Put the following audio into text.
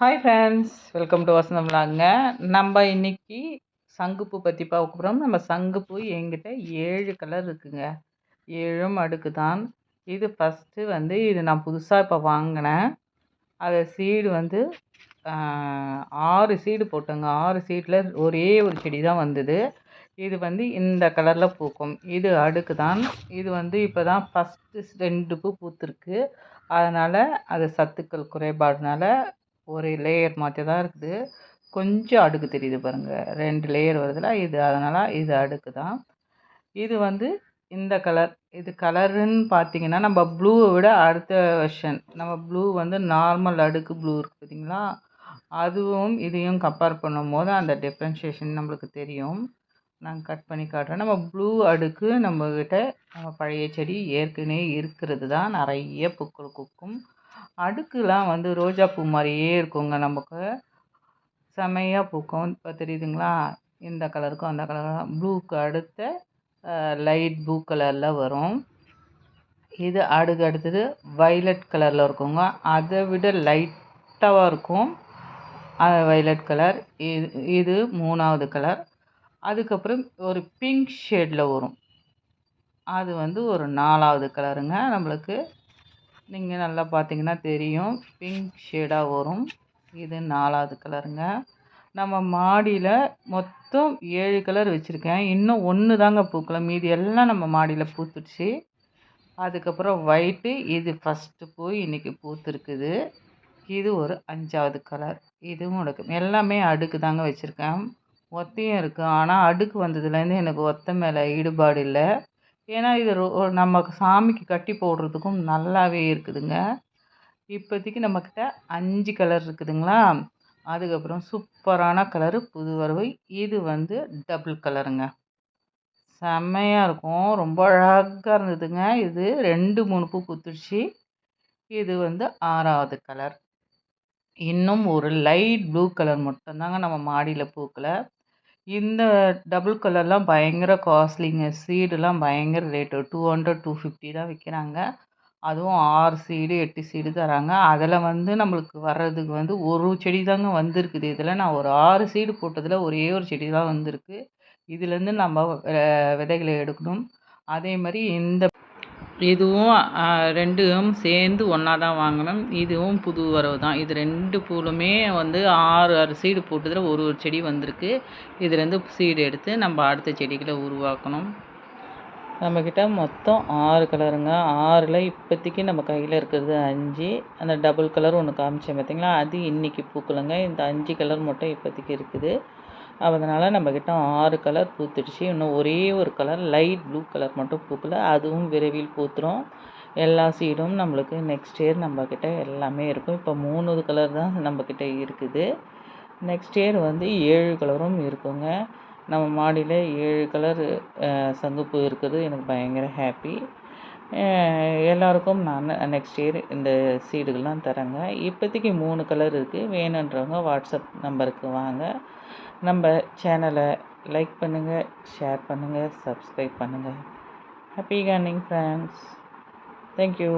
Hi friends welcome to Vasantham விழாங்க நம்ம இன்னைக்கு சங்குப்பூ பற்றி பார்க்க போகிறோம் நம்ம சங்குப்பூ என்கிட்ட ஏழு கலர் இருக்குங்க. ஏழும் அடுக்கு தான் இது ஃபஸ்ட்டு வந்து இது நான் புதுசாக இப்போ வாங்கினேன். அதை சீடு வந்து ஆறு சீடு போட்டேங்க. ஆறு சீடில் ஒரே ஒரு செடி தான் வந்தது. இது வந்து இந்த கலரில் பூக்கும். இது அடுக்கு தான் இது வந்து இப்போ தான் ஃபஸ்ட்டு ரெண்டு பூ பூத்துருக்கு. அதனால் அது சத்துக்கள் குறைபாடுனால ஒரு லேயர் மாற்றி தான் இருக்குது. கொஞ்சம் அடுக்கு தெரியுது பாருங்கள் ரெண்டு லேயர் வருதுல இது அதனால் இது அடுக்கு தான் இது வந்து இந்த கலர் இது கலருன்னு பார்த்தீங்கன்னா நம்ம ப்ளூவை விட அடுத்த வெர்ஷன் நம்ம ப்ளூ வந்து நார்மல் அடுக்கு ப்ளூ இருக்குது பார்த்தீங்களா அதுவும் இதையும் கம்பேர் பண்ணும்போது அந்த டிஃப்ரென்ஷியேஷன் நம்மளுக்கு தெரியும். நான் கட் பண்ணி காட்டுறேன். நம்ம ப்ளூ அடுக்கு நம்மக்கிட்ட நம்ம பழைய செடி ஏற்கனவே இருக்கிறது தான் நிறைய பூக்கள் குக்கும் அடுக்குலாம் வந்து ரோஜா பூ மாதிரியே இருக்குங்க நமக்கு. செமையாக பூக்கும். இப்போ தெரியுதுங்களா? இந்த கலருக்கும் அந்த கலருக்கும் ப்ளூக்கு அடுத்த லைட் ப்ளூ கலரில் வரும். இது அடுக்கு அடுத்தது வைலட் கலரில் இருக்குங்க. அதை விட லைட்டாக இருக்கும். அது வைலட் கலர். இது இது மூணாவது கலர். அதுக்கப்புறம் ஒரு பிங்க் ஷேடில் வரும். அது வந்து ஒரு நாலாவது கலருங்க நம்மளுக்கு. நீங்கள் நல்லா பார்த்தீங்கன்னா தெரியும். பிங்க் ஷேடாக வரும். இது நாலாவது கலருங்க நம்ம மாடியில் மொத்தம் ஏழு கலர் வச்சுருக்கேன். இன்னும் ஒன்று தாங்க பூக்கல. மீதி எல்லாம் நம்ம மாடியில் பூத்துடுச்சு. அதுக்கப்புறம் ஒயிட்டு இது ஃபஸ்ட்டு பூ இன்றைக்கி பூத்துருக்குது. இது ஒரு அஞ்சாவது கலர் இதுவும் எடுக்கும் எல்லாமே அடுக்கு தாங்க வச்சுருக்கேன். ஒத்தையும் இருக்குது ஆனால் அடுக்கு வந்ததுலேருந்து எனக்கு ஒத்த மேலே ஈடுபாடு இல்லை. ஏன்னா இது ரொ நம்ம சாமிக்கு கட்டி போடுறதுக்கும் நல்லாவே இருக்குதுங்க. இப்போதைக்கு நம்மக்கிட்ட அஞ்சு கலர் இருக்குதுங்களா? அதுக்கப்புறம் சூப்பரான கலரு புது வரவு. இது வந்து டபுள் கலருங்க. செம்மையாக இருக்கும். ரொம்ப அழகாக இருந்ததுங்க. இது ரெண்டு மூணு பூ பூத்துடுச்சு. இது வந்து ஆறாவது கலர். இன்னும் ஒரு லைட் ப்ளூ கலர் மட்டும்தாங்க நம்ம மாடியில் பூக்கலை. இந்த டபுள் கலர்லாம் பயங்கர காஸ்ட்லிங்க சீடுலாம் பயங்கர rate two hundred two fifty தான் விற்கிறாங்க அதுவும் ஆறு சீடு எட்டு சீடு தராங்க. அதில் வந்து நம்மளுக்கு வர்றதுக்கு வந்து ஒரு செடி தாங்க வந்திருக்குது. இதில் நான் ஒரு ஆறு சீடு போட்டதில் ஒரே ஒரு செடி தான் வந்திருக்கு இதுலேருந்து நம்ம விதைகளை எடுக்கணும். அதே மாதிரி இந்த இதுவும் ரெண்டும் சேர்ந்து ஒன்றா தான் வாங்கினோம் இதுவும் புது வரவு தான். இது ரெண்டு பூலுமே வந்து ஆறு ஆறு சீடு போட்டதில் ஒரு ஒரு செடி வந்திருக்கு. இதுலேருந்து சீடு எடுத்து நம்ம அடுத்த செடிகளை உருவாக்கணும். நம்மக்கிட்ட மொத்தம் ஆறு கலருங்க. ஆறில் இப்போதைக்கு நம்ம கையில் இருக்கிறது அஞ்சு. அந்த டபுள் கலர் ஒன்று காமிச்சேன் பார்த்தீங்களா அது இன்றைக்கி பூக்கலைங்க இந்த அஞ்சு கலர் மட்டும் இப்போதைக்கு இருக்குது. அதனால் நம்மக்கிட்ட ஆறு கலர் பூத்துடுச்சு. இன்னும் ஒரே ஒரு கலர் லைட் ப்ளூ கலர் மட்டும் பூக்கல. அதுவும் விரைவில் பூத்துரும். எல்லா சீடும் நம்மளுக்கு நெக்ஸ்ட் இயர் நம்மக்கிட்ட எல்லாமே இருக்கும். இப்போ மூணு கலர் தான் நம்மக்கிட்ட இருக்குது. நெக்ஸ்ட் இயர் வந்து ஏழு கலரும் இருக்குங்க. நம்ம மாடியில் ஏழு கலர் சங்குப்பூ இருக்குது. எனக்கு பயங்கர ஹாப்பி எல்லாருக்கும் நான் நெக்ஸ்ட் இயர் இந்த சீடுகள்லாம் தரேங்க. இப்போதைக்கு மூணு கலர் இருக்குது வேணுன்றவங்க வாட்ஸ்அப் நம்பருக்கு வாங்க. நம்ம சேனலை லைக் பண்ணுங்கள் ஷேர் பண்ணுங்கள் சப்ஸ்கிரைப் பண்ணுங்கள் ஹாப்பி கார்னிங் ஃப்ரெண்ட்ஸ். தேங்க்யூ